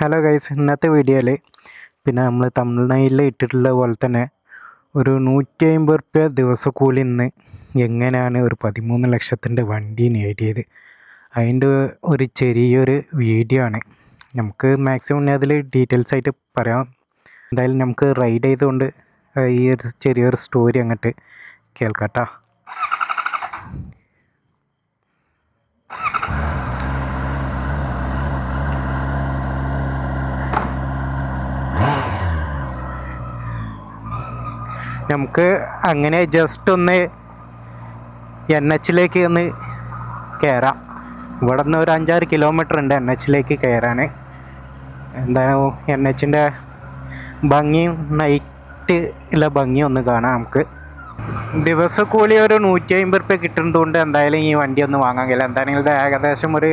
Hello guys ഇന്നത്തെ വീഡിയോയിൽ പിന്നെ നമ്മൾ തമിഴ്നാട്ടിൽ ഇട്ടിട്ടുള്ള പോലെ തന്നെ ഒരു നൂറ്റി അമ്പത് റുപ്യ ദിവസക്കൂലി ഇന്ന് എങ്ങനെയാണ് ഒരു പതിമൂന്ന് ലക്ഷത്തിന്റെ വണ്ടി നേടിയത്? അതിന്റെ ഒരു ചെറിയൊരു വീഡിയോ ആണ്. നമുക്ക് മാക്സിമം അതിൽ ഡീറ്റെയിൽസ് ആയിട്ട് പറയാം. എന്തായാലും നമുക്ക് റൈഡ് ചെയ്തുകൊണ്ട് ഈ ഒരു ചെറിയൊരു സ്റ്റോറി അങ്ങോട്ട് കേൾക്കാട്ടോ. നമുക്ക് അങ്ങനെ ജസ്റ്റ് ഒന്ന് എൻ എച്ചിലേക്ക് ഒന്ന് കയറാം ഇവിടെ നിന്ന് ഒരു അഞ്ചാറ് കിലോമീറ്റർ ഉണ്ട് എൻ എച്ചിലേക്ക് കയറാൻ എന്താണ് എൻ എച്ചിന്റെ ഭംഗിയും നൈറ്റ് ഉള്ള ഭംഗിയും ഒന്ന് കാണാം നമുക്ക്. ദിവസക്കൂലി ഒരു നൂറ്റി അമ്പത് റുപ്യ കിട്ടുന്നതുകൊണ്ട് എന്തായാലും ഈ വണ്ടി ഒന്ന് വാങ്ങാൻ കഴിയില്ല. എന്താണെങ്കിലും ഇത് ഏകദേശം ഒരു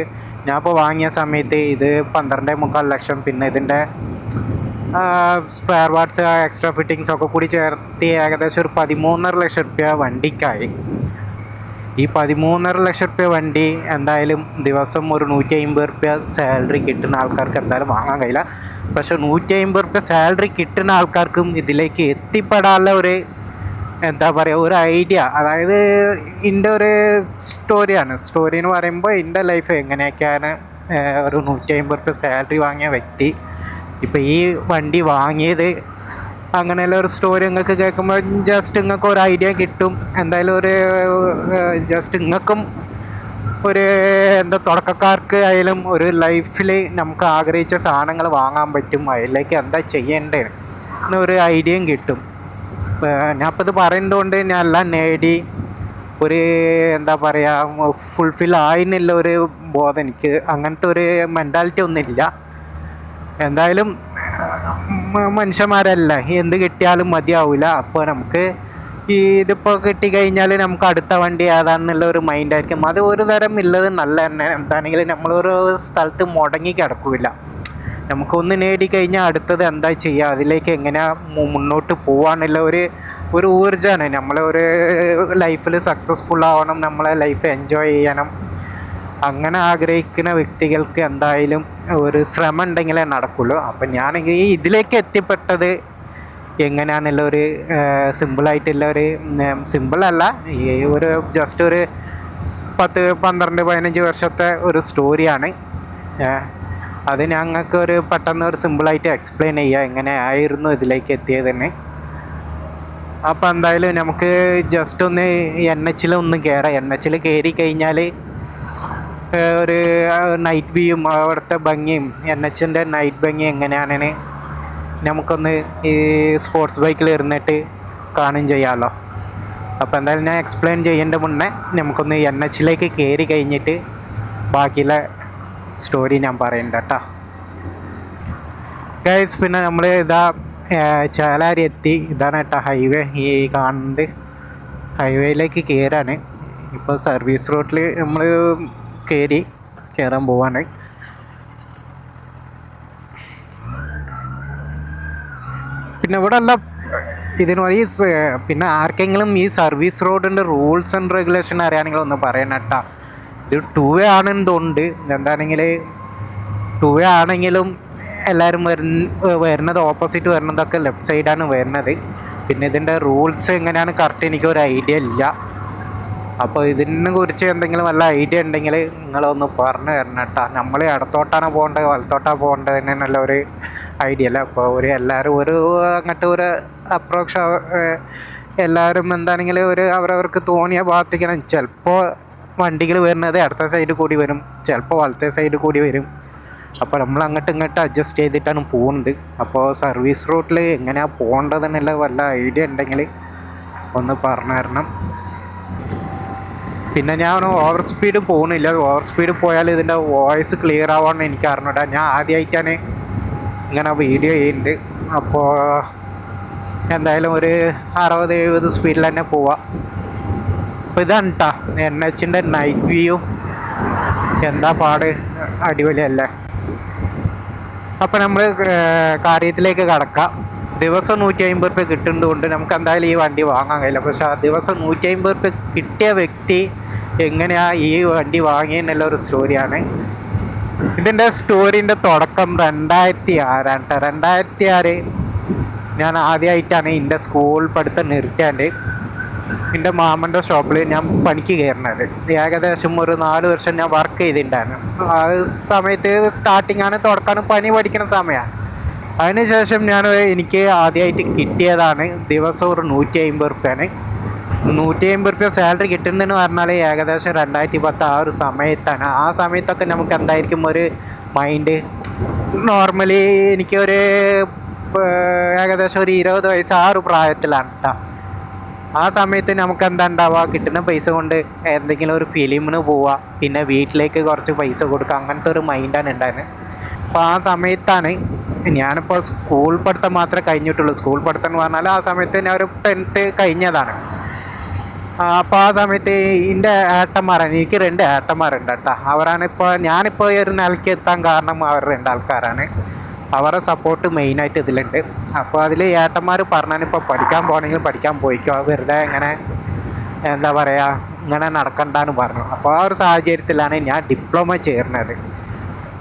ഞാൻ ഇപ്പോൾ വാങ്ങിയ സമയത്ത് ഇത് പന്ത്രണ്ട് മുക്കാൽ ലക്ഷം പിന്നെ ഇതിന്റെ സ്പെയർ പാർട്സ് എക്സ്ട്രാ ഫിറ്റിങ്സ് ഒക്കെ കൂടി ചേർത്ത് ഏകദേശം ഒരു പതിമൂന്നര ലക്ഷം റുപ്യ വണ്ടിക്കായി. ഈ പതിമൂന്നര ലക്ഷം റുപ്യ വണ്ടി എന്തായാലും ദിവസം ഒരു നൂറ്റി അമ്പത് റുപ്യ സാലറി കിട്ടുന്ന ആൾക്കാർക്ക് എന്തായാലും വാങ്ങാൻ കഴിയില്ല. പക്ഷേ നൂറ്റി അമ്പത് റുപ്യ സാലറി കിട്ടുന്ന ആൾക്കാർക്കും ഇതിലേക്ക് എത്തിപ്പെടാനുള്ള ഒരു എന്താ പറയുക ഒരു ഐഡിയ അതായത് എന്റെ ഒരു സ്റ്റോറിയാണ് സ്റ്റോറി എന്ന് പറയുമ്പോൾ എന്റെ ലൈഫ് എങ്ങനെയൊക്കെയാണ് ഒരു നൂറ്റി അമ്പത് റുപ്യ സാലറി വാങ്ങിയ വ്യക്തി ഇപ്പം ഈ വണ്ടി വാങ്ങിയത് അങ്ങനെയുള്ള ഒരു സ്റ്റോറി നിങ്ങൾക്ക് കേൾക്കുമ്പോൾ ജസ്റ്റ് നിങ്ങൾക്ക് ഒരു ഐഡിയ കിട്ടും. എന്തായാലും ഒരു ജസ്റ്റ് നിങ്ങൾക്കും ഒരു എന്താ തുടക്കക്കാർക്ക് ആയാലും ഒരു ലൈഫിൽ നമുക്ക് ആഗ്രഹിച്ച സാധനങ്ങൾ വാങ്ങാൻ പറ്റും. അതിലേക്ക് എന്താ ചെയ്യേണ്ടത് എന്നൊരു ഐഡിയയും കിട്ടും. ഞാൻ ഞാനിപ്പോൾ ഇത് പറയുന്നതുകൊണ്ട് ഞാൻ എല്ലാം നേടി. ഒരു എന്താ പറയുക ഫുൾഫിൽ ആയിരുന്നില്ല ഒരു ബോധം എനിക്ക്. അങ്ങനത്തെ ഒരു മെന്റാലിറ്റി ഒന്നുമില്ല. എന്തായാലും മനുഷ്യന്മാരല്ല. എന്ത് കിട്ടിയാലും മതിയാവില്ല അപ്പോൾ നമുക്ക് ഈ ഇതിപ്പോൾ കിട്ടിക്കഴിഞ്ഞാൽ നമുക്ക് അടുത്ത വണ്ടി ഏതാണെന്നുള്ള ഒരു മൈൻഡായിരിക്കും അത് ഒരു തരം ഉള്ളത് നല്ല തന്നെ. എന്താണെങ്കിലും നമ്മളൊരു സ്ഥലത്ത് മുടങ്ങി കിടക്കില്ല നമുക്കൊന്ന് നേടിക്കഴിഞ്ഞാൽ അടുത്തത് എന്താ ചെയ്യുക അതിലേക്ക് എങ്ങനെ മുന്നോട്ട് പോകാന്നുള്ള ഒരു ഒരു ഊർജമാണ് നമ്മളെ ഒരു ലൈഫിൽ സക്സസ്ഫുൾ ആവണം. നമ്മളെ ലൈഫ് എൻജോയ് ചെയ്യണം. അങ്ങനെ ആഗ്രഹിക്കുന്ന വ്യക്തികൾക്ക് എന്തായാലും ഒരു ശ്രമം ഉണ്ടെങ്കിലേ നടക്കുള്ളൂ. അപ്പം ഈ ഇതിലേക്ക് എത്തിപ്പെട്ടത് എങ്ങനെയാണെന്നുള്ള ഒരു സിമ്പിളായിട്ടുള്ള ഒരു സിമ്പിളല്ല. ഈ ഒരു ജസ്റ്റ് ഒരു പത്ത് പന്ത്രണ്ട് പതിനഞ്ച് വർഷത്തെ ഒരു സ്റ്റോറിയാണ്. അത് ഞങ്ങൾക്ക് ഒരു പെട്ടെന്ന് ഒരു സിമ്പിളായിട്ട് എക്സ്പ്ലെയിൻ ചെയ്യുക എങ്ങനെ ആയിരുന്നു ഇതിലേക്ക് എത്തിയതെന്ന്. അപ്പോൾ എന്തായാലും നമുക്ക് ജസ്റ്റ് ഒന്ന് എൻ എച്ചിൽ ഒന്ന് കയറാം എൻ എച്ചിൽ കയറി കഴിഞ്ഞാൽ ഒരു നൈറ്റ് വ്യൂയും അവിടുത്തെ ഭംഗിയും എൻ എച്ചിന്റെ നൈറ്റ് ഭംഗി എങ്ങനെയാണെന്ന് നമുക്കൊന്ന് ഈ സ്പോർട്സ് ബൈക്കിൽ ഇരുന്നിട്ട് കാണുകയും ചെയ്യാമല്ലോ അപ്പോൾ എന്തായാലും ഞാൻ എക്സ്പ്ലെയിൻ ചെയ്യേണ്ട മുന്നേ നമുക്കൊന്ന് എൻ എച്ചിലേക്ക് കയറി കഴിഞ്ഞിട്ട് ബാക്കിയുള്ള സ്റ്റോറി ഞാൻ പറയുന്നുണ്ട് കേട്ടോ ഗൈസ് പിന്നെ നമ്മൾ ഇതാ ചാലാരി എത്തി. ഇതാണ് കേട്ടോ ഹൈവേ ഈ കാണുന്നത് ഹൈവേയിലേക്ക് കയറാണ് ഇപ്പോൾ സർവീസ് റോഡിൽ നമ്മൾ കയറി കയറാൻ പോവാണ്. പിന്നെ ഇവിടെ അല്ല ഇതിന് ഈ പിന്നെ ആർക്കെങ്കിലും ഈ സർവീസ് റോഡിന്റെ റൂൾസ് ആൻഡ് റെഗുലേഷൻ അറിയാണെങ്കിൽ ഒന്ന് പറയണം കേട്ടോ. ഇത് ടു വേ ആണെന്നുണ്ട് എന്താണെങ്കിൽ ടു വേ ആണെങ്കിലും എല്ലാവരും വരുന്ന വരുന്നത് ഓപ്പോസിറ്റ് വരുന്നതൊക്കെ ലെഫ്റ്റ് സൈഡാണ് വരുന്നത്. പിന്നെ ഇതിന്റെ റൂൾസ് എങ്ങനെയാണ് കറക്റ്റ് എനിക്ക് ഒരു ഐഡിയ ഇല്ല. അപ്പോൾ ഇതിനെ കുറിച്ച് എന്തെങ്കിലും വല്ല ഐഡിയ ഉണ്ടെങ്കിൽ നിങ്ങളൊന്ന് പറഞ്ഞു തരണം കേട്ടോ. നമ്മൾ ഇടത്തോട്ടാണ് പോകേണ്ടത് വലത്തോട്ടാണ് പോകേണ്ടത് നല്ല ഒരു ഐഡിയ അല്ല? അപ്പോൾ ഒരു എല്ലാവരും ഒരു അങ്ങോട്ട് ഒരു അപ്രോക്സ് എല്ലാവരും എന്താണെങ്കിൽ ഒരു അവരവർക്ക് തോന്നിയ ഭാഗത്തേക്കാണ്. ചിലപ്പോൾ വണ്ടികൾ വരുന്നത് അടുത്ത സൈഡ് കൂടി വരും ചിലപ്പോൾ വലത്തെ സൈഡ് കൂടി വരും. അപ്പോൾ നമ്മൾ അങ്ങോട്ട് ഇങ്ങോട്ട് അഡ്ജസ്റ്റ് ചെയ്തിട്ടാണ് പോകുന്നത് അപ്പോൾ സർവീസ് റൂട്ടിൽ എങ്ങനെയാണ് പോകേണ്ടതെന്നുള്ള വല്ല ഐഡിയ ഉണ്ടെങ്കിൽ ഒന്ന് പറഞ്ഞു തരണം. പിന്നെ ഞാൻ ഓവർ സ്പീഡ് പോകുന്നില്ല ഓവർ സ്പീഡ് പോയാൽ ഇതിന്റെ വോയിസ് ക്ലിയർ ആവാമെന്ന് എനിക്ക് അറിഞ്ഞൂടാ. ഞാൻ ആദ്യമായിട്ടാണ് ഇങ്ങനെ വീഡിയോ ചെയ്യുന്നത്. അപ്പോൾ എന്തായാലും ഒരു അറുപത് എഴുപത് സ്പീഡിൽ തന്നെ പോവാം. അപ്പോൾ ഇതാണ് കേട്ടോ എൻ എച്ചിന്റെ നൈറ്റ് വ്യൂ എന്താ പാട്? അടിപൊളിയല്ലേ? അപ്പോൾ നമ്മൾ കാര്യത്തിലേക്ക് കടക്കാം. ദിവസം നൂറ്റി അമ്പത് റുപ്യ കിട്ടുന്നത് കൊണ്ട് നമുക്ക് എന്തായാലും ഈ വണ്ടി വാങ്ങാൻ കഴിയില്ല. പക്ഷേ ആ ദിവസം നൂറ്റി അമ്പത് റുപ്യ കിട്ടിയ വ്യക്തി എങ്ങനെയാ ഈ വണ്ടി വാങ്ങിയെന്നുള്ള ഒരു സ്റ്റോറിയാണ് ഇതിന്റെ സ്റ്റോറിന്റെ തുടക്കം രണ്ടായിരത്തി ആറാണ് കേട്ടോ രണ്ടായിരത്തി ആറ് ഞാൻ ആദ്യമായിട്ടാണ് എന്റെ സ്കൂൾ പഠിത്തം നിർത്തിയാണ്ട് എന്റെ മാമന്റെ ഷോപ്പിൽ ഞാൻ പണിക്ക് കയറുന്നത് ഏകദേശം ഒരു നാല് വർഷം ഞാൻ വർക്ക് ചെയ്തിട്ടുണ്ടായിരുന്നു ആ സമയത്ത് സ്റ്റാർട്ടിങ്ങാണ് ആണ് തുടക്കാനും പണി പഠിക്കുന്ന സമയമാണ് അതിനുശേഷം ഞാൻ എനിക്ക് ആദ്യമായിട്ട് കിട്ടിയതാണ് ദിവസം ഒരു നൂറ്റി അമ്പത് റുപ്യാണ്. നൂറ്റി അമ്പത് റുപ്യ സാലറി കിട്ടുന്നതെന്ന് പറഞ്ഞാൽ ഏകദേശം രണ്ടായിരത്തി പത്ത് ആ ഒരു സമയത്താണ്. ആ സമയത്തൊക്കെ നമുക്ക് എന്തായിരിക്കും ഒരു മൈൻഡ് നോർമലി എനിക്കൊരു ഏകദേശം ഒരു ഇരുപത് വയസ്സ് ആ ഒരു പ്രായത്തിലാണ് കേട്ടോ ആ സമയത്ത് നമുക്ക് എന്താ ഉണ്ടാവുക? കിട്ടുന്ന പൈസ കൊണ്ട് എന്തെങ്കിലും ഒരു ഫിലിമിന് പോവുക. പിന്നെ വീട്ടിലേക്ക് കുറച്ച് പൈസ കൊടുക്കുക. അങ്ങനത്തെ ഒരു മൈൻഡാണ് ഉണ്ടായിരുന്നത് അപ്പോൾ ആ സമയത്താണ് ഞാനിപ്പോൾ സ്കൂൾ പഠിത്തം മാത്രമേ കഴിഞ്ഞിട്ടുള്ളൂ. സ്കൂൾ പഠിത്തം എന്ന് പറഞ്ഞാൽ ആ സമയത്ത് ഞാൻ ഒരു ടെൻത്ത് കഴിഞ്ഞതാണ്. അപ്പോൾ ആ സമയത്ത് എന്റെ ഏട്ടന്മാരാണ് എനിക്ക് രണ്ട് ഏട്ടന്മാരുണ്ട് കേട്ടോ. അവരാണിപ്പോൾ ഞാനിപ്പോൾ ഒരു നിലയ്ക്ക് എത്താൻ കാരണം അവർ രണ്ട് ആൾക്കാരാണ്. അവരുടെ സപ്പോർട്ട് മെയിനായിട്ട് ഇതിലുണ്ട്. അപ്പോൾ അതിൽ ഏട്ടന്മാർ പറഞ്ഞാൽ ഇപ്പോൾ പഠിക്കാൻ പോകണമെങ്കിൽ പഠിക്കാൻ പോയിക്കോ. വെറുതെ ഇങ്ങനെ എന്താ പറയുക ഇങ്ങനെ നടക്കണ്ടെന്ന് പറഞ്ഞു. അപ്പോൾ ആ ഒരു സാഹചര്യത്തിലാണ് ഞാൻ ഡിപ്ലോമ ചേർന്നത്.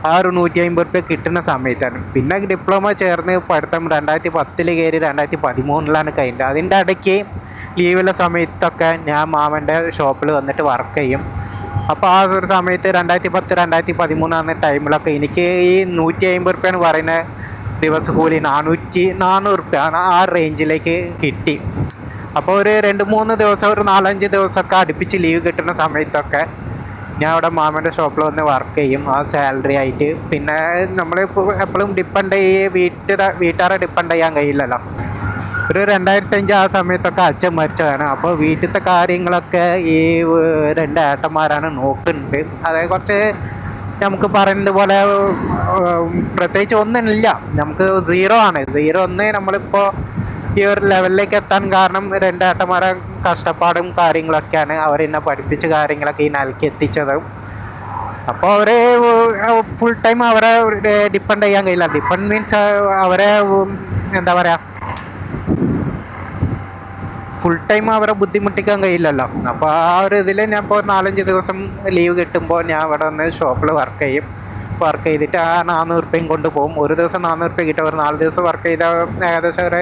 ആ ഒരു നൂറ്റി അമ്പത് റുപ്യ കിട്ടുന്ന സമയത്താണ്. പിന്നെ ഡിപ്ലോമ ചേർന്ന് പഠിത്തം രണ്ടായിരത്തി പത്തിൽ കയറി രണ്ടായിരത്തി പതിമൂന്നിലാണ് കഴിഞ്ഞത്. അതിന്റെ ഇടയ്ക്ക് ലീവുള്ള സമയത്തൊക്കെ ഞാൻ മാമന്റെ ഷോപ്പിൽ വന്നിട്ട് വർക്ക് ചെയ്യും. അപ്പോൾ ആ ഒരു സമയത്ത് രണ്ടായിരത്തി പത്ത് രണ്ടായിരത്തി പതിമൂന്ന് എന്ന ടൈമിലൊക്കെ എനിക്ക് ഈ നൂറ്റി അമ്പത് റുപ്യ എന്ന് പറയുന്ന ദിവസ കൂലി നാനൂറ്റി നാനൂറ് റുപ്യ ആ റേഞ്ചിലേക്ക് കിട്ടി. അപ്പോൾ ഒരു രണ്ട് മൂന്ന് ദിവസം ഒരു നാലഞ്ച് ദിവസമൊക്കെ അടുപ്പിച്ച് ലീവ് കിട്ടുന്ന സമയത്തൊക്കെ ഞാൻ അവിടെ മാമന്റെ ഷോപ്പിൽ വന്ന് വർക്ക് ചെയ്യും. ആ സാലറി ആയിട്ട്. പിന്നെ നമ്മൾ എപ്പോഴും ഡിപ്പെൻഡ് ചെയ്യേ വീട്ടുകാരെ വീട്ടുകാരെ ഡിപ്പെൻഡ് ചെയ്യാൻ കഴിയില്ലല്ലോ. ഒരു രണ്ടായിരത്തി അഞ്ച് ആ സമയത്തൊക്കെ അച്ഛൻ മരിച്ചതാണ്. അപ്പോൾ വീട്ടിലത്തെ കാര്യങ്ങളൊക്കെ ഈ രണ്ട് ഏട്ടന്മാരാണ് നോക്കുന്നുണ്ട്. അതായത് കുറച്ച് നമുക്ക് പറയുന്നത് പോലെ പ്രത്യേകിച്ച് ഒന്നുമില്ല. നമുക്ക് സീറോ ആണ്. സീറോ ഒന്ന് നമ്മളിപ്പോൾ ഈ ഒരു ലെവലിലേക്ക് എത്താൻ കാരണം രണ്ട് ഏട്ടന്മാരെ കഷ്ടപ്പാടും കാര്യങ്ങളൊക്കെയാണ് അവരെന്നെ പഠിപ്പിച്ച കാര്യങ്ങളൊക്കെ ഈ നിലയ്ക്ക് എത്തിച്ചതും. അപ്പോൾ അവരെ ഫുൾ ടൈം അവരെ ഡിപ്പെൻഡ് ചെയ്യാൻ കഴിയില്ല. ഡിപ്പെൻഡ് മീൻസ് അവരെ എന്താ പറയുക ഫുൾ ടൈം അവരെ ബുദ്ധിമുട്ടിക്കാൻ കഴിയില്ലല്ലോ. അപ്പോൾ ആ ഒരു ഇതിൽ ഞാൻ ഇപ്പോൾ നാലഞ്ച് ദിവസം ലീവ് കിട്ടുമ്പോൾ ഞാൻ ഇവിടെ വന്ന് ഷോപ്പിൽ വർക്ക് ചെയ്യും. വർക്ക് ചെയ്തിട്ട് ആ നാനൂറ് റുപ്യയും കൊണ്ട് പോകും. ഒരു ദിവസം നാനൂറ് റുപ്യ കിട്ടും. ഒരു നാല് ദിവസം വർക്ക് ചെയ്താൽ ഏകദേശം ഒരു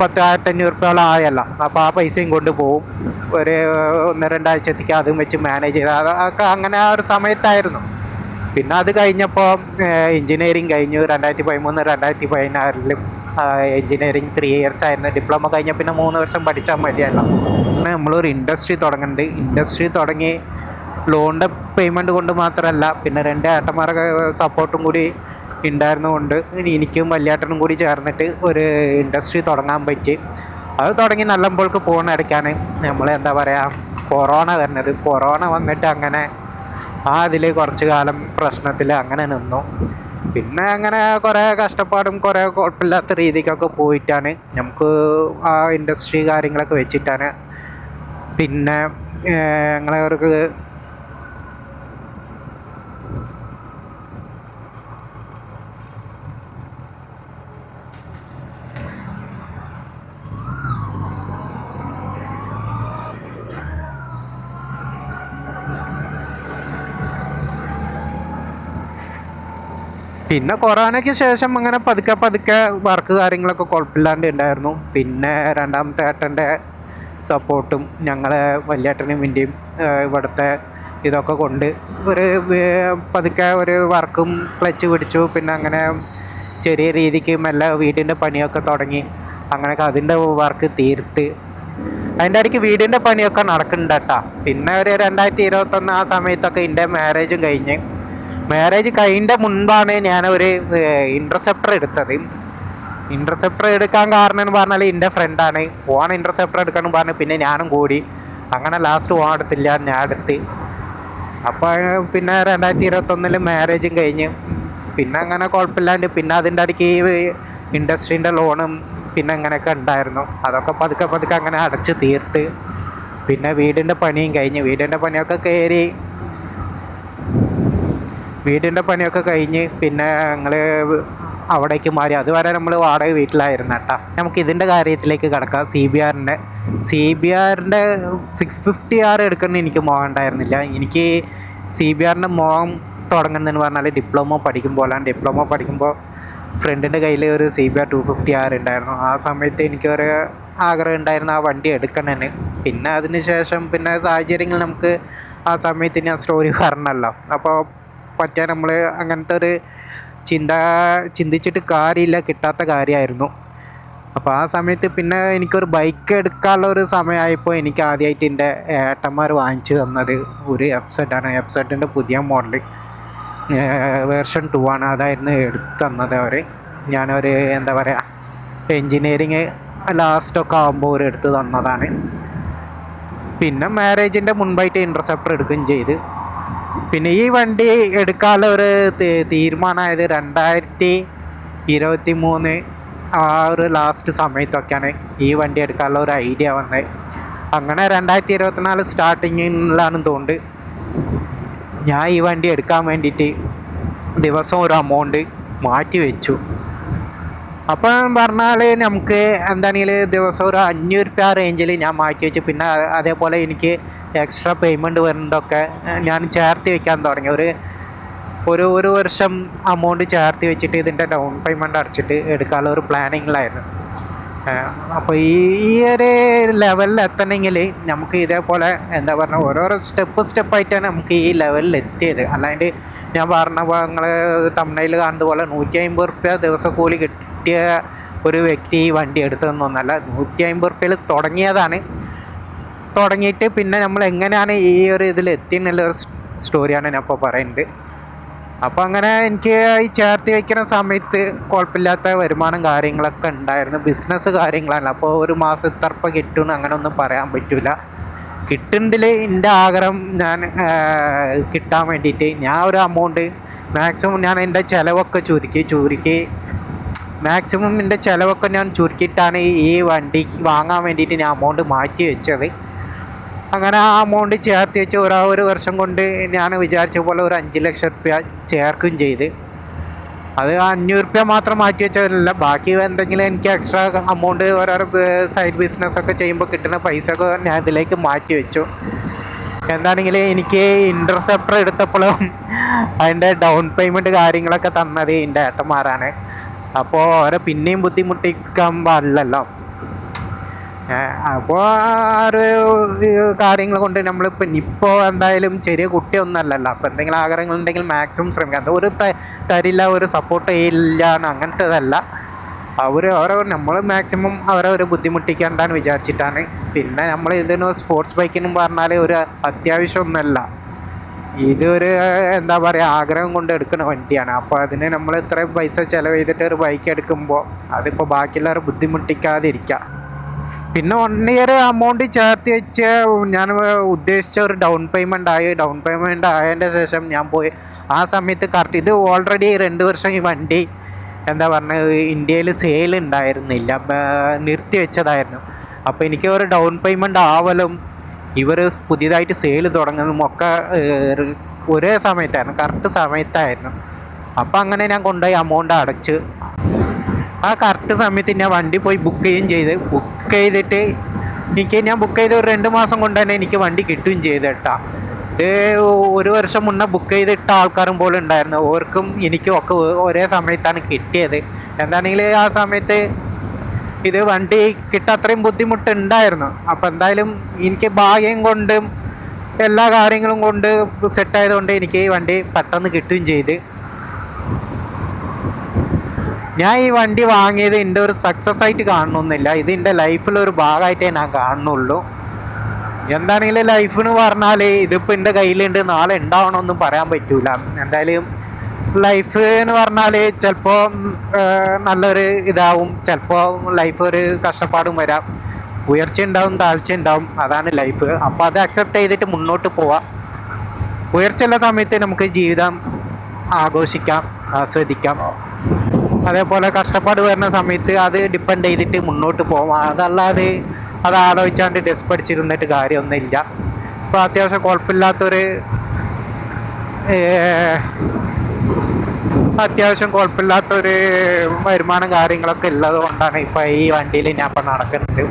പത്ത് ആയിരത്തഞ്ഞൂറ് റുപ്യോളം ആയല്ല. അപ്പോൾ ആ പൈസയും കൊണ്ട് പോകും. ഒരു ഒന്ന് രണ്ടാഴ്ചത്തേക്ക് അതും വെച്ച് മാനേജ് ചെയ്ത് അതൊക്കെ അങ്ങനെ ആ ഒരു സമയത്തായിരുന്നു. പിന്നെ അത് കഴിഞ്ഞപ്പോൾ എഞ്ചിനീയറിങ് കഴിഞ്ഞു. രണ്ടായിരത്തി പതിമൂന്ന് രണ്ടായിരത്തി പതിനാറിലും എഞ്ചിനീയറിങ് ത്രീ ഇയേഴ്സ് ആയിരുന്നു. ഡിപ്ലോമ കഴിഞ്ഞ പിന്നെ മൂന്ന് വർഷം പഠിച്ചാൽ മതിയല്ലോ. പിന്നെ നമ്മളൊരു ഇൻഡസ്ട്രി തുടങ്ങുന്നുണ്ട് ഇൻഡസ്ട്രി തുടങ്ങി ലോണിന്റെ പേയ്മെന്റ് കൊണ്ട് മാത്രമല്ല പിന്നെ രണ്ട് ഏട്ടന്മാരുടെ സപ്പോർട്ടും കൂടി ഉണ്ടായിരുന്നുകൊണ്ട് എനിക്കും വല്യേട്ടനും കൂടി ചേർന്നിട്ട് ഒരു ഇൻഡസ്ട്രി തുടങ്ങാൻ പറ്റി. അത് തുടങ്ങി നല്ലമ്പോൾക്ക് പോകുന്ന ഇടയ്ക്കാണ് നമ്മൾ എന്താ പറയുക കൊറോണ വരുന്നത് കൊറോണ വന്നിട്ട് അങ്ങനെ ആ അതിൽ കുറച്ച് കാലം പ്രശ്നത്തിൽ അങ്ങനെ നിന്നു. പിന്നെ അങ്ങനെ കുറേ കഷ്ടപ്പാടും കുറേ കുഴപ്പമില്ലാത്ത രീതിക്കൊക്കെ പോയിട്ടാണ്. നമുക്ക് ആ ഇൻഡസ്ട്രി കാര്യങ്ങളൊക്കെ വെച്ചിട്ടാണ്. പിന്നെ ഞങ്ങളെ അവർക്ക് പിന്നെ കൊറോണയ്ക്ക് ശേഷം അങ്ങനെ പതുക്കെ പതുക്കെ വർക്ക് കാര്യങ്ങളൊക്കെ കുഴപ്പമില്ലാണ്ട് ഉണ്ടായിരുന്നു പിന്നെ രണ്ടാമത്തെ ഏട്ടന്റെ സപ്പോർട്ടും ഞങ്ങളെ വലിയേട്ടനും വിന്റെയും ഇവിടുത്തെ ഇതൊക്കെ കൊണ്ട് ഒരു പതുക്കെ ഒരു വർക്കും ക്ലച്ച് പിടിച്ചു. പിന്നെ അങ്ങനെ ചെറിയ രീതിക്ക് മെല്ലെ വീടിന്റെ പണിയൊക്കെ തുടങ്ങി. അങ്ങനെയൊക്കെ അതിന്റെ വർക്ക് തീർത്ത്. അതിന്റെ ഇടയ്ക്ക് വീടിന്റെ പണിയൊക്കെ നടക്കുന്നുണ്ട് കേട്ടോ. പിന്നെ ഒരു രണ്ടായിരത്തി ഇരുപത്തൊന്ന് ആ സമയത്തൊക്കെ എന്റെ മാരേജും കഴിഞ്ഞ്. മാരേജ് കഴിഞ്ഞ മുൻപാണ് ഞാൻ ഒരു ഇന്റർസെപ്റ്റർ എടുത്തത്. ഇന്റർസെപ്റ്റർ എടുക്കാൻ കാരണം എന്ന് പറഞ്ഞാൽ എന്റെ ഫ്രണ്ടാണ് ഓൺ ഇന്റർസെപ്റ്റർ എടുക്കണം പറഞ്ഞു പിന്നെ ഞാനും കൂടി. അങ്ങനെ ലാസ്റ്റ് ഓൺ എടുത്തില്ല ഞാൻ എടുത്ത് അപ്പോൾ പിന്നെ രണ്ടായിരത്തി ഇരുപത്തൊന്നിൽ മാരേജും കഴിഞ്ഞ്. പിന്നെ അങ്ങനെ കുഴപ്പമില്ലാണ്ട് പിന്നെ അതിന്റെ ഇടയ്ക്ക് ഇൻഡസ്ട്രീന്റെ ലോണും പിന്നെ അങ്ങനെയൊക്കെ ഉണ്ടായിരുന്നു. അതൊക്കെ പതുക്കെ പതുക്കെ അങ്ങനെ അടച്ച് തീർത്ത്. പിന്നെ വീടിന്റെ പണിയും കഴിഞ്ഞ്. വീടിന്റെ പണിയൊക്കെ കയറി വീടിന്റെ പണിയൊക്കെ കഴിഞ്ഞ് പിന്നെ ഞങ്ങൾ അവിടേക്ക് മാറി. അതുവരെ നമ്മൾ വാടക വീട്ടിലായിരുന്നു കേട്ടോ. നമുക്ക് ഇതിന്റെ കാര്യത്തിലേക്ക് കിടക്കാം. സി ബി ആറിന്റെ സി ബി ആറിന്റെ സിക്സ് ഫിഫ്റ്റി ആർ എടുക്കണം എനിക്ക് മോഹം ഉണ്ടായിരുന്നില്ല. എനിക്ക് സി ബി ആറിന്റെ മോഹം തുടങ്ങുന്നതെന്ന് പറഞ്ഞാൽ ഡിപ്ലോമ പഠിക്കുമ്പോഴാണ് ഡിപ്ലോമ പഠിക്കുമ്പോൾ ഫ്രണ്ടിന്റെ കയ്യിൽ ഒരു C B R two fifty R ഉണ്ടായിരുന്നു. ആ സമയത്ത് എനിക്കൊരു ആഗ്രഹം ഉണ്ടായിരുന്നു ആ വണ്ടി എടുക്കണമെന്ന്. പിന്നെ അതിന് ശേഷം പിന്നെ സാഹചര്യങ്ങൾ നമുക്ക് ആ സമയത്ത് ഞാൻ സ്റ്റോറി പറഞ്ഞല്ലോ. അപ്പോൾ പറ്റാൻ നമ്മൾ അങ്ങനത്തെ ഒരു ചിന്ത ചിന്തിച്ചിട്ട് കാര്യമില്ല കിട്ടാത്ത കാര്യമായിരുന്നു. അപ്പോൾ ആ സമയത്ത് പിന്നെ എനിക്കൊരു ബൈക്ക് എടുക്കാനുള്ള ഒരു സമയമായപ്പോൾ എനിക്ക് ആദ്യമായിട്ട് എന്റെ ഏട്ടന്മാർ വാങ്ങിച്ചു തന്നത് ഒരു എഫ് ആണ്. എഫ് പുതിയ മോഡൽ വേർഷൻ ടു ആണ്. അതായിരുന്നു എടുത്തു തന്നത് അവർ ഞാനൊരു എന്താ പറയുക എൻജിനീയറിങ് ലാസ്റ്റൊക്കെ ആകുമ്പോൾ ഒരു എടുത്ത് തന്നതാണ്. പിന്നെ മാരേജിന്റെ മുൻപായിട്ട് ഇന്റർസെപ്റ്റർ എടുക്കുകയും ചെയ്ത്. പിന്നെ ഈ വണ്ടി എടുക്കാനുള്ള ഒരു തീരുമാനമായത് രണ്ടായിരത്തി ഇരുപത്തി മൂന്ന് ആ ഒരു ലാസ്റ്റ് സമയത്തൊക്കെയാണ് ഈ വണ്ടി എടുക്കാനുള്ള ഒരു ഐഡിയ വന്നത്. അങ്ങനെ രണ്ടായിരത്തി ഇരുപത്തിനാല് സ്റ്റാർട്ടിങ്ങിലാണെന്ന് തോന്നുന്നുണ്ട്. ഞാൻ ഈ വണ്ടി എടുക്കാൻ വേണ്ടിയിട്ട് ദിവസം ഒരു എമൗണ്ട് മാറ്റി വെച്ചു. അപ്പം പറഞ്ഞാൽ നമുക്ക് എന്താണെങ്കിൽ ദിവസം ഒരു അഞ്ഞൂറ് രൂപ റേഞ്ചിൽ ഞാൻ മാറ്റി വെച്ചു. പിന്നെ അതേപോലെ എനിക്ക് എക്സ്ട്രാ പേയ്മെന്റ് വരുന്നതൊക്കെ ഞാൻ ചേർത്ത് വയ്ക്കാൻ തുടങ്ങി. ഒരു ഒരു ഒരു വർഷം അമൗണ്ട് ചേർത്ത് വെച്ചിട്ട് ഇതിന്റെ ഡൗൺ പേയ്മെന്റ് അടച്ചിട്ട് എടുക്കാനുള്ള ഒരു പ്ലാനിങ്ങിലായിരുന്നു അപ്പോൾ ഈ ഈ ഒരു ലെവലിൽ എത്തണമെങ്കിൽ നമുക്ക് ഇതേപോലെ എന്താ പറയുക ഓരോരോ സ്റ്റെപ്പ് സ്റ്റെപ്പായിട്ടാണ് നമുക്ക് ഈ ലെവലിൽ എത്തിയത്. അല്ലാണ്ട് ഞാൻ പറഞ്ഞ നിങ്ങൾ തമിഴ്നയിൽ കാണുന്ന പോലെ നൂറ്റി അമ്പത് റുപ്യ ദിവസക്കൂലി കിട്ടിയ ഒരു വ്യക്തി ഈ വണ്ടി എടുത്തതെന്നൊന്നല്ല നൂറ്റി അമ്പത് റുപ്യയിൽ തുടങ്ങിയതാണ്. തുടങ്ങിയിട്ട് പിന്നെ നമ്മൾ എങ്ങനെയാണ് ഈ ഒരു ഇതിൽ എത്തിയെന്നുള്ള ഒരു സ്റ്റോറിയാണ് ഞാൻ ഇപ്പോൾ പറയുന്നത്. അപ്പോൾ അങ്ങനെ എനിക്ക് ഈ ചേർത്ത് വയ്ക്കുന്ന സമയത്ത് കുഴപ്പമില്ലാത്ത വരുമാനം കാര്യങ്ങളൊക്കെ ഉണ്ടായിരുന്നു. ബിസിനസ് കാര്യങ്ങളാണ്. അപ്പോൾ ഒരു മാസം ഉറുപ്പ കിട്ടുമെന്ന് അങ്ങനെ ഒന്നും പറയാൻ പറ്റില്ല കിട്ടുന്നതിൽ എന്റെ ആഗ്രഹം ഞാൻ കിട്ടാൻ വേണ്ടിയിട്ട് ഞാൻ ഒരു എമൗണ്ട് മാക്സിമം ഞാൻ എന്റെ ചിലവൊക്കെ ചുരുക്കി ചുരുക്കി മാക്സിമം എന്റെ ചിലവൊക്കെ ഞാൻ ചുരുക്കിയിട്ടാണ് ഈ വണ്ടി വാങ്ങാൻ വേണ്ടിയിട്ട് ഞാൻ എമൗണ്ട് മാറ്റി വെച്ചത്. അങ്ങനെ ആ എമൗണ്ട് ചേർത്ത് വെച്ച് ഒരു ഒരു വർഷം കൊണ്ട് ഞാൻ വിചാരിച്ച പോലെ ഒരു അഞ്ച് ലക്ഷം റുപ്യ ചേർക്കുകയും ചെയ്ത്. അത് അഞ്ഞൂറ് റുപ്യ മാത്രം മാറ്റി വെച്ചതല്ല. ബാക്കി എന്തെങ്കിലും എനിക്ക് എക്സ്ട്രാ എമൗണ്ട് ഓരോ സൈഡ് ബിസിനസ് ഒക്കെ ചെയ്യുമ്പോൾ കിട്ടുന്ന പൈസ ഒക്കെ ഞാൻ ഇതിലേക്ക് മാറ്റി വെച്ചു. എന്താണെങ്കിൽ എനിക്ക് ഇന്റർസെപ്റ്റർ എടുത്തപ്പോഴും അതിന്റെ ഡൗൺ പേയ്മെന്റ് കാര്യങ്ങളൊക്കെ തന്നത് എന്റെ ഏട്ടന്മാരാണ്. അപ്പോൾ അവരെ പിന്നെയും ബുദ്ധിമുട്ടിക്കാൻ പാടില്ലല്ലോ. അപ്പോൾ ആ ഒരു കാര്യങ്ങൾ കൊണ്ട് നമ്മളിപ്പോൾ ഇപ്പോൾ എന്തായാലും ചെറിയ കുട്ടിയൊന്നല്ലല്ലോ അപ്പോൾ എന്തെങ്കിലും ആഗ്രഹങ്ങൾ ഉണ്ടെങ്കിൽ മാക്സിമം ശ്രമിക്കാം. അത് ഒരു തരില്ല ഒരു സപ്പോർട്ട് ചെയ്യില്ല അങ്ങനത്തേതല്ല. അവർ ഓരോ നമ്മൾ മാക്സിമം അവരെ ഒരു ബുദ്ധിമുട്ടിക്കേണ്ടെന്ന് വിചാരിച്ചിട്ടാണ്. പിന്നെ നമ്മൾ ഇതിന് സ്പോർട്സ് ബൈക്കിനും പറഞ്ഞാൽ ഒരു അത്യാവശ്യമൊന്നുമല്ല ഇതൊരു എന്താ പറയുക ആഗ്രഹം കൊണ്ട് എടുക്കുന്ന വണ്ടിയാണ്. അപ്പോൾ അതിന് നമ്മൾ ഇത്രയും പൈസ ചിലവ് ചെയ്തിട്ട് ഒരു ബൈക്ക് എടുക്കുമ്പോൾ അതിപ്പോൾ ബാക്കിയുള്ളവർ ബുദ്ധിമുട്ടിക്കാതിരിക്കാം. പിന്നെ വൺ ഇയർ എമൗണ്ട് ചേർത്ത് വെച്ച് ഞാൻ ഉദ്ദേശിച്ച ഒരു ഡൗൺ പേയ്മെന്റ് ആയി. ഡൗൺ പേയ്മെന്റ് ആയതിന്റെ ശേഷം ഞാൻ പോയി. ആ സമയത്ത് കറക്റ്റ് ഇത് ഓൾറെഡി രണ്ട് വർഷം ഈ വണ്ടി എന്താ പറഞ്ഞത് ഇന്ത്യയിൽ സെയിൽ ഉണ്ടായിരുന്നില്ല നിർത്തി വെച്ചതായിരുന്നു. അപ്പോൾ എനിക്ക് ഒരു ഡൗൺ പേയ്മെന്റ് ആവലും ഇവർ പുതിയതായിട്ട് സെയിൽ തുടങ്ങുന്നതും ഒക്കെ ഒരേ സമയത്തായിരുന്നു. കറക്റ്റ് സമയത്തായിരുന്നു. അപ്പോൾ അങ്ങനെ ഞാൻ കൊണ്ടുപോയി എമൗണ്ട് അടച്ച്. ആ കറക്റ്റ് സമയത്ത് ഞാൻ വണ്ടി പോയി ബുക്ക് ചെയ്യുകയും ചെയ്ത്. ബുക്ക് ചെയ്തിട്ട് എനിക്ക് ഞാൻ ബുക്ക് ചെയ്ത് ഒരു രണ്ട് മാസം കൊണ്ട് തന്നെ എനിക്ക് വണ്ടി കിട്ടുകയും ചെയ്ത് കേട്ടാ. ഒരു വർഷം മുന്നേ ബുക്ക് ചെയ്തിട്ട ആൾക്കാരും പോലും ഉണ്ടായിരുന്നു. ഓർക്കും എനിക്കും ഒക്കെ ഒരേ സമയത്താണ് കിട്ടിയത്. എന്താണെങ്കിൽ ആ സമയത്ത് ഇത് വണ്ടി കിട്ടാൻ അത്രയും ബുദ്ധിമുട്ടുണ്ടായിരുന്നു അപ്പം എന്തായാലും എനിക്ക് ഭാഗ്യം കൊണ്ടും എല്ലാ കാര്യങ്ങളും കൊണ്ട് സെറ്റായതുകൊണ്ട് എനിക്ക് ഈ വണ്ടി പെട്ടെന്ന് കിട്ടുകയും ചെയ്ത്. ഞാൻ ഈ വണ്ടി വാങ്ങിയത് എന്റെ ഒരു സക്സസ് ആയിട്ട് കാണണമെന്നില്ല ഇത് എന്റെ ലൈഫിലൊരു ഭാഗമായിട്ടേ ഞാൻ കാണുന്നുള്ളൂ. എന്താണെങ്കിലും ലൈഫ് എന്ന് പറഞ്ഞാൽ ഇതിപ്പോൾ എന്റെ കയ്യിലുണ്ട്. നാളെ ഉണ്ടാവണമെന്നും പറയാൻ പറ്റൂല. എന്തായാലും ലൈഫ് എന്ന് പറഞ്ഞാൽ ചിലപ്പോൾ നല്ലൊരു ഇതാവും. ചിലപ്പോൾ ലൈഫ് ഒരു കഷ്ടപ്പാടും വരാം. ഉയർച്ച ഉണ്ടാവും താഴ്ച ഉണ്ടാവും അതാണ് ലൈഫ് അപ്പോൾ അത് അക്സെപ്റ്റ് ചെയ്തിട്ട് മുന്നോട്ട് പോവാം. ഉയർച്ചയുള്ള സമയത്ത് നമുക്ക് ജീവിതം ആഘോഷിക്കാം ആസ്വദിക്കാം. അതേപോലെ കഷ്ടപ്പാട് വരുന്ന സമയത്ത് അത് ഡിപ്പെൻഡ് ചെയ്തിട്ട് മുന്നോട്ട് പോകാം അതല്ലാതെ അത് ആലോചിച്ചാണ്ട് ഡ്രസ് പഠിച്ചിരുന്നിട്ട് കാര്യമൊന്നുമില്ല. അപ്പോൾ അത്യാവശ്യം കുഴപ്പമില്ലാത്തൊരു അത്യാവശ്യം കുഴപ്പമില്ലാത്തൊരു വരുമാനം കാര്യങ്ങളൊക്കെ ഉള്ളത് കൊണ്ടാണ് ഇപ്പോൾ ഈ വണ്ടിയിൽ ഞാൻ ഇപ്പം നടക്കുന്നത്.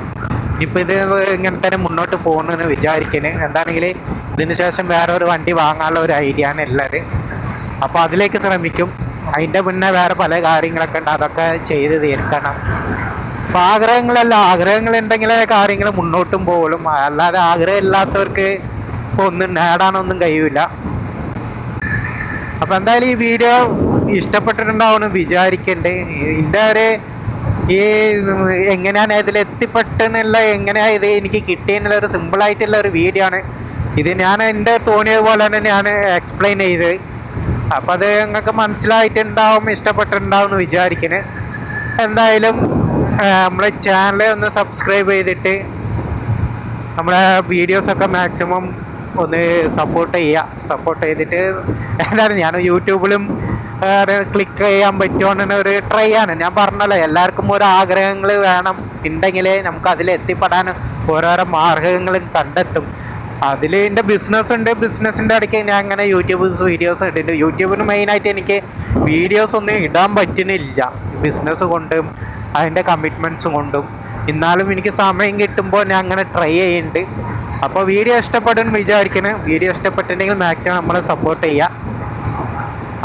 ഇപ്പം ഇത് ഇങ്ങനെ തന്നെ മുന്നോട്ട് പോകണമെന്ന് വിചാരിക്കുന്നത് എന്താണെങ്കിൽ ഇതിന് ശേഷം വേറെ ഒരു വണ്ടി വാങ്ങാനുള്ള ഒരു ഐഡിയ ആണ് ഉള്ളത്. അപ്പോൾ അതിലേക്ക് ശ്രമിക്കും. അതിന്റെ മുന്നേ വേറെ പല കാര്യങ്ങളൊക്കെ ഉണ്ട്. അതൊക്കെ ചെയ്ത് തീർക്കണം. അപ്പം ആഗ്രഹങ്ങളല്ല. ആഗ്രഹങ്ങൾ ഉണ്ടെങ്കിലേ കാര്യങ്ങൾ മുന്നോട്ടും പോകും അല്ലാതെ ആഗ്രഹം ഇല്ലാത്തവർക്ക് ഒന്നും നേടാനൊന്നും കഴിയില്ല അപ്പം എന്തായാലും ഈ വീഡിയോ ഇഷ്ടപ്പെട്ടിട്ടുണ്ടാവുമെന്ന് വിചാരിക്കണ്ട്. ഇതിന്റെ ഒരു ഈ എങ്ങനെയാണ് ഇതിൽ എത്തിപ്പെട്ടെന്നുള്ള എങ്ങനെയാണ് ഇത് എനിക്ക് കിട്ടിയെന്നുള്ള ഒരു സിമ്പിൾ ആയിട്ടുള്ള ഒരു വീഡിയോ ആണ്. ഇത് ഞാൻ എന്റെ തോന്നിയത് പോലെ തന്നെ ഞാൻ എക്സ്പ്ലെയിൻ ചെയ്ത് അപ്പൊ അത് നിങ്ങൾക്ക് മനസ്സിലായിട്ടുണ്ടാവും ഇഷ്ടപ്പെട്ടിട്ടുണ്ടാവും എന്ന് വിചാരിക്കുന്നു എന്തായാലും നമ്മുടെ ചാനൽ ഒന്ന് സബ്സ്ക്രൈബ് ചെയ്തിട്ട് നമ്മളെ വീഡിയോസൊക്കെ മാക്സിമം ഒന്ന് സപ്പോർട്ട് ചെയ്യുക. സപ്പോർട്ട് ചെയ്തിട്ട് എന്തായാലും ഞാൻ യൂട്യൂബിലും ക്ലിക്ക് ചെയ്യാൻ പറ്റുമെന്ന് ഒരു ട്രൈ ആണ്. ഞാൻ പറഞ്ഞല്ലോ എല്ലാവർക്കും ഓരോ ആഗ്രഹങ്ങൾ വേണം. ഉണ്ടെങ്കിലേ നമുക്ക് അതിൽ എത്തിപ്പെടാൻ ഓരോരോ മാർഗങ്ങളും കണ്ടെത്തും. അതിൽ എന്റെ ബിസിനസ് ഉണ്ട്. ബിസിനസ്സിന്റെ ഇടയ്ക്ക് ഞാൻ അങ്ങനെ യൂട്യൂബ് വീഡിയോസ് ഇട്ടിട്ടുണ്ട് യൂട്യൂബിന് മെയിനായിട്ട് എനിക്ക് വീഡിയോസ് ഒന്നും ഇടാൻ പറ്റുന്നില്ല. ബിസിനസ് കൊണ്ടും അതിന്റെ കമ്മിറ്റ്മെന്റ്സ് കൊണ്ടും. എന്നാലും എനിക്ക് സമയം കിട്ടുമ്പോൾ ഞാൻ അങ്ങനെ ട്രൈ ചെയ്യുന്നുണ്ട് അപ്പോൾ വീഡിയോ ഇഷ്ടപ്പെടുമെന്ന് വിചാരിക്കുന്നത് വീഡിയോ ഇഷ്ടപ്പെട്ടിട്ടുണ്ടെങ്കിൽ മാക്സിമം നമ്മളെ സപ്പോർട്ട് ചെയ്യുക.